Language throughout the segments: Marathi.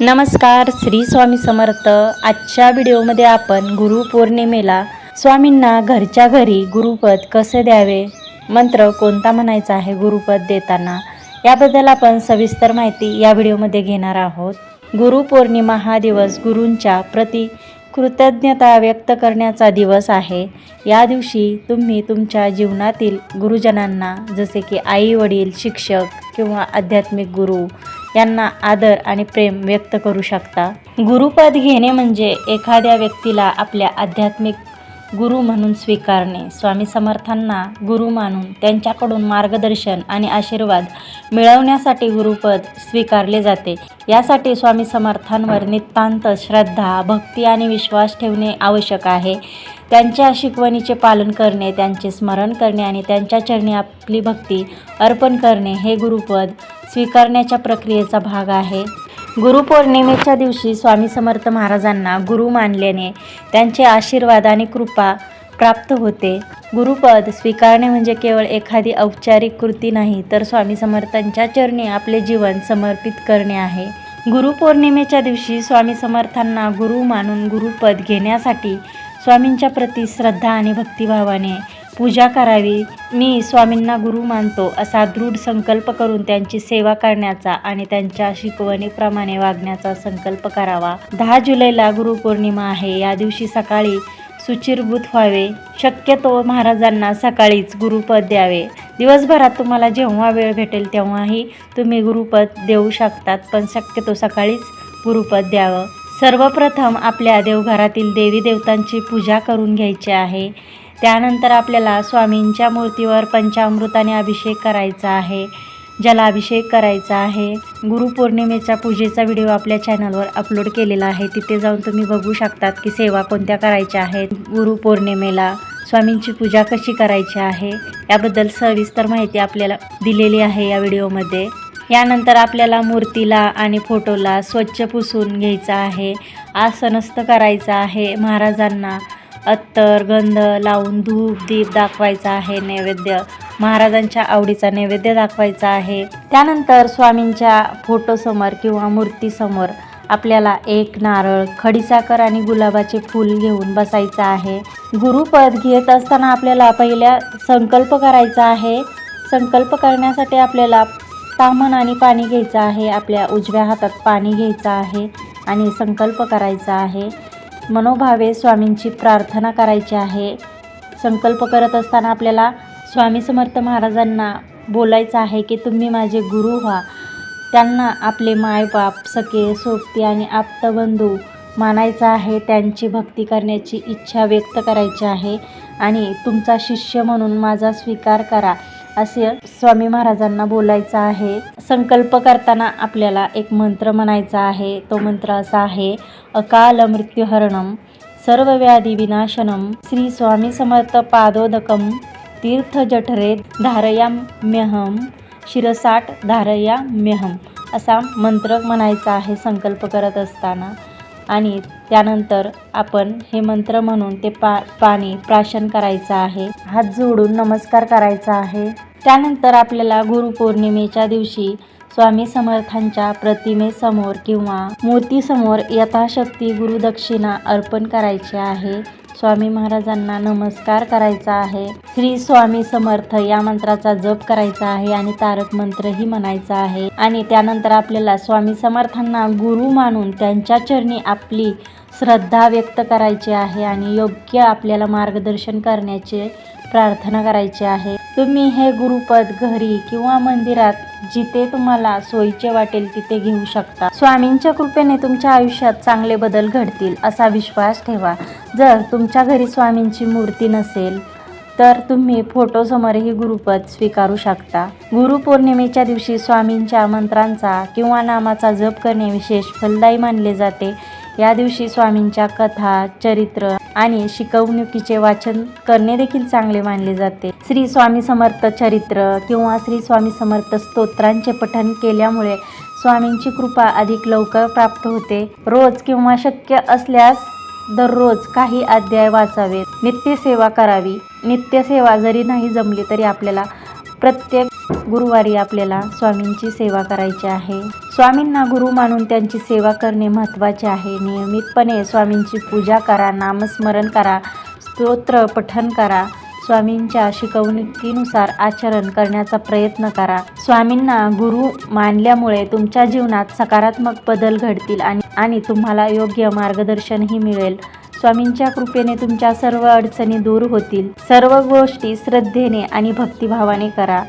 नमस्कार श्री स्वामी समर्थ. आजच्या व्हिडिओमध्ये आपण गुरुपौर्णिमेला स्वामींना घरच्या घरी गुरुपद कसे द्यावे? मंत्र कोणता म्हणायचा आहे गुरुपद देताना? याबद्दल आपण सविस्तर माहिती या व्हिडिओमध्ये घेणार आहोत. गुरुपौर्णिमा हा दिवस गुरूंच्या प्रति कृतज्ञता व्यक्त करण्याचा दिवस आहे. या दिवशी तुम्ही तुमच्या जीवनातील गुरुजनांना जसे की आई वडील शिक्षक किंवा आध्यात्मिक गुरु यांना आदर आणि प्रेम व्यक्त करू शकता. गुरुपद घेणे म्हणजे एखाद्या व्यक्तीला आपल्या आध्यात्मिक गुरु म्हणून स्वीकारणे. स्वामी समर्थांना गुरु मानून त्यांच्याकडून मार्गदर्शन आणि आशीर्वाद मिळवण्यासाठी गुरुपद स्वीकारले जाते. यासाठी स्वामी समर्थांवर नितांत श्रद्धा भक्ती आणि विश्वास ठेवणे आवश्यक आहे. त्यांच्या शिकवणीचे पालन करणे त्यांचे स्मरण करणे आणि त्यांच्या चरणी आपली भक्ती अर्पण करणे हे गुरुपद स्वीकारण्याच्या प्रक्रियेचा भाग आहे. गुरुपौर्णिमेच्या दिवशी स्वामी समर्थ महाराजांना गुरु मानल्याने त्यांचे आशीर्वाद आणि कृपा प्राप्त होते. गुरुपद स्वीकारणे म्हणजे केवळ एखादी औपचारिक कृती नाही तर स्वामी समर्थांच्या चरणी आपले जीवन समर्पित करणे आहे. गुरुपौर्णिमेच्या दिवशी स्वामी समर्थांना गुरु मानून गुरुपद घेण्यासाठी स्वामींच्या प्रती श्रद्धा आणि भक्तिभावाने पूजा करावी. मी स्वामींना गुरु मानतो असा दृढ संकल्प करून त्यांची सेवा करण्याचा आणि त्यांच्या शिकवणीप्रमाणे वागण्याचा संकल्प करावा. दहा जुलैला गुरुपौर्णिमा आहे. या दिवशी सकाळी सुचिरभूत व्हावे. शक्यतो महाराजांना सकाळीच गुरुपद द्यावे. दिवसभरात तुम्हाला जेव्हा वेळ भेटेल तेव्हाही तुम्ही गुरुपद देऊ शकतात पण शक्यतो सकाळीच गुरुपद द्यावं. सर्वप्रथम आपल्या देवघरातील देवी देवतांची पूजा करून घ्यायची आहे. त्यानंतर आपल्याला स्वामींच्या मूर्तीवर पंचामृताने अभिषेक करायचा आहे जलाभिषेक करायचा आहे. गुरुपौर्णिमेच्या पूजेचा व्हिडिओ आपल्या चॅनलवर अपलोड केलेला आहे. तिथे जाऊन तुम्ही बघू शकतात की सेवा कोणत्या करायच्या आहेत गुरुपौर्णिमेला. स्वामींची पूजा कशी करायची आहे याबद्दल सविस्तर माहिती आपल्याला दिलेली आहे या व्हिडिओमध्ये. यानंतर आपल्याला मूर्तीला आणि फोटोला स्वच्छ पुसून घ्यायचं आहे आसनस्थ करायचं आहे महाराजांना. अत्तर गंध लावून धूप दीप दाखवायचा आहे नैवेद्य. महाराजांच्या आवडीचा नैवेद्य दाखवायचा आहे. त्यानंतर स्वामींच्या फोटोसमोर किंवा मूर्तीसमोर आपल्याला एक नारळ खडीसाखर आणि गुलाबाचे फूल घेऊन बसायचं आहे. गुरुपद घेत असताना आपल्याला पहिल्या संकल्प करायचा आहे. संकल्प करण्यासाठी आपल्याला तामण आणि पाणी घ्यायचं आहे. आपल्या उजव्या हातात पाणी घ्यायचं आहे आणि संकल्प करायचा आहे. मनोभावे स्वामींची प्रार्थना करायची आहे. संकल्प करत असताना आपल्याला स्वामी समर्थ महाराजांना बोलायचं आहे की तुम्ही माझे गुरु व्हा. त्यांना आपले मायबाप सखे सोबती आणि आप्तबंधू मानायचं आहे त्यांची भक्ती करण्याची इच्छा व्यक्त करायची आहे. आणि तुमचा शिष्य म्हणून माझा स्वीकार करा. असे स्वामी महाराजांना बोलायचं आहे. संकल्प करताना आपल्याला एक मंत्र म्हणायचा आहे. तो मंत्र असा आहे अकाल मृत्यूहरणम सर्व व्याधी विनाशनम श्री स्वामी समर्थ पादोदकम तीर्थ जठरे धारयाम्यहम शिरसाट धारयाम्यहम असा मंत्र म्हणायचा आहे संकल्प करत असताना. आणि त्यानंतर आपण हे मंत्र म्हणून ते पा पाणी प्राशन करायचं आहे. हात जोडून नमस्कार करायचा आहे. त्यानंतर आपल्याला गुरुपौर्णिमेच्या दिवशी स्वामी समर्थांच्या प्रतिमेसमोर किंवा मूर्तीसमोर यथाशक्ती गुरुदक्षिणा अर्पण करायची आहे. स्वामी महाराजांना नमस्कार करायचा आहे. श्री स्वामी समर्थ या मंत्राचा जप करायचा आहे आणि तारक मंत्रही म्हणायचा आहे. आणि त्यानंतर आपल्याला स्वामी समर्थांना गुरु मानून त्यांच्या चरणी आपली श्रद्धा व्यक्त करायची आहे आणि योग्य आपल्याला मार्गदर्शन करण्याचे प्रार्थना करायची आहे. तुम्ही हे गुरुपद घरी किंवा मंदिरात जिथे तुम्हाला सोयीचे वाटेल तिथे घेऊ शकता. स्वामींच्या कृपेने तुमच्या आयुष्यात चांगले बदल घडतील असा विश्वास ठेवा. जर तुमच्या घरी स्वामींची मूर्ती नसेल तर तुम्ही फोटोसमोरही गुरुपद स्वीकारू शकता. गुरुपौर्णिमेच्या दिवशी स्वामींच्या मंत्रांचा किंवा नामाचा जप करणे विशेष फलदायी मानले जाते. या दिवशी स्वामींच्या कथा चरित्र आणि शिकवणुकीचे वाचन करणे देखील चांगले मानले जाते. श्री स्वामी समर्थ चरित्र किंवा श्री स्वामी समर्थ स्तोत्रांचे पठन केल्यामुळे स्वामींची कृपा अधिक लवकर प्राप्त होते. रोज किंवा शक्य असल्यास दररोज काही अध्याय वाचावेत. नित्यसेवा करावी. नित्यसेवा जरी नाही जमली तरी आपल्याला प्रत्येक गुरुवारी आपल्याला स्वामींची सेवा करायची आहे. स्वामींना गुरु मानून त्यांची सेवा करणे महत्त्वाचे आहे. नियमितपणे स्वामींची पूजा करा नामस्मरण करा स्तोत्र पठन करा. स्वामींच्या शिकवणुकीनुसार आचरण करण्याचा प्रयत्न करा. स्वामींना गुरु मानल्यामुळे तुमच्या जीवनात सकारात्मक बदल घडतील आणि आणि तुम्हाला योग्य मार्गदर्शनही मिळेल. स्वामींच्या कृपेने तुमच्या सर्व अडचणी दूर होतील. सर्व गोष्टी श्रद्धेने आणि भक्तिभावाने करा.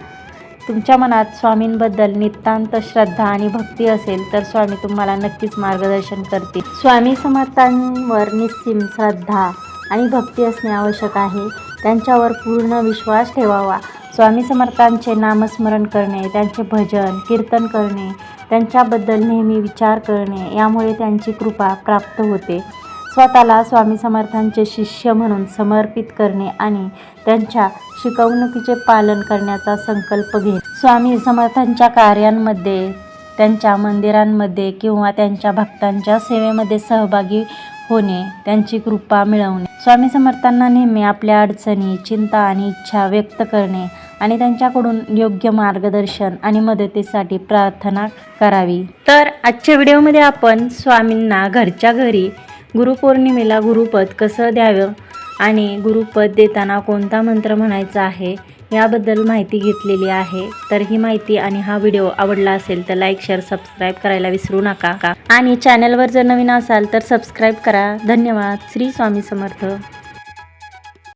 तुमच्या मनात स्वामींबद्दल नितांत श्रद्धा आणि भक्ती असेल तर स्वामी तुम्हाला नक्कीच मार्गदर्शन करतील. स्वामी समर्थांवर निस्सीम श्रद्धा आणि भक्ती असणे आवश्यक आहे. त्यांच्यावर पूर्ण विश्वास ठेवावा. स्वामी समर्थांचे नामस्मरण करणे त्यांचे भजन कीर्तन करणे त्यांच्याबद्दल नेहमी विचार करणे यामुळे त्यांची कृपा प्राप्त होते. स्वतःला स्वामी समर्थांचे शिष्य म्हणून समर्पित करणे आणि त्यांच्या शिकवणुकीचे पालन करण्याचा संकल्प घे स्वामी समर्थांच्या कार्यांमध्ये त्यांच्या मंदिरांमध्ये किंवा त्यांच्या भक्तांच्या सेवेमध्ये सहभागी होणे त्यांची कृपा मिळवणे. स्वामी समर्थांना नेहमी आपल्या अडचणी चिंता आणि इच्छा व्यक्त करणे आणि त्यांच्याकडून योग्य मार्गदर्शन आणि मदतीसाठी प्रार्थना करावी. तर आजच्या व्हिडिओमध्ये आपण स्वामींना घरच्या घरी गुरुपौर्णिमेला गुरुपद कसं द्यावं आणि गुरुपद देताना कोणता मंत्र म्हणायचा आहे याबद्दल माहिती घेतलेली आहे. तर ही माहिती आणि हा व्हिडिओ आवडला असेल तर लाईक शेअर सबस्क्राईब करायला विसरू नका. का आणि चॅनलवर जर नवीन असाल तर सबस्क्राईब करा. धन्यवाद. श्री स्वामी समर्थ.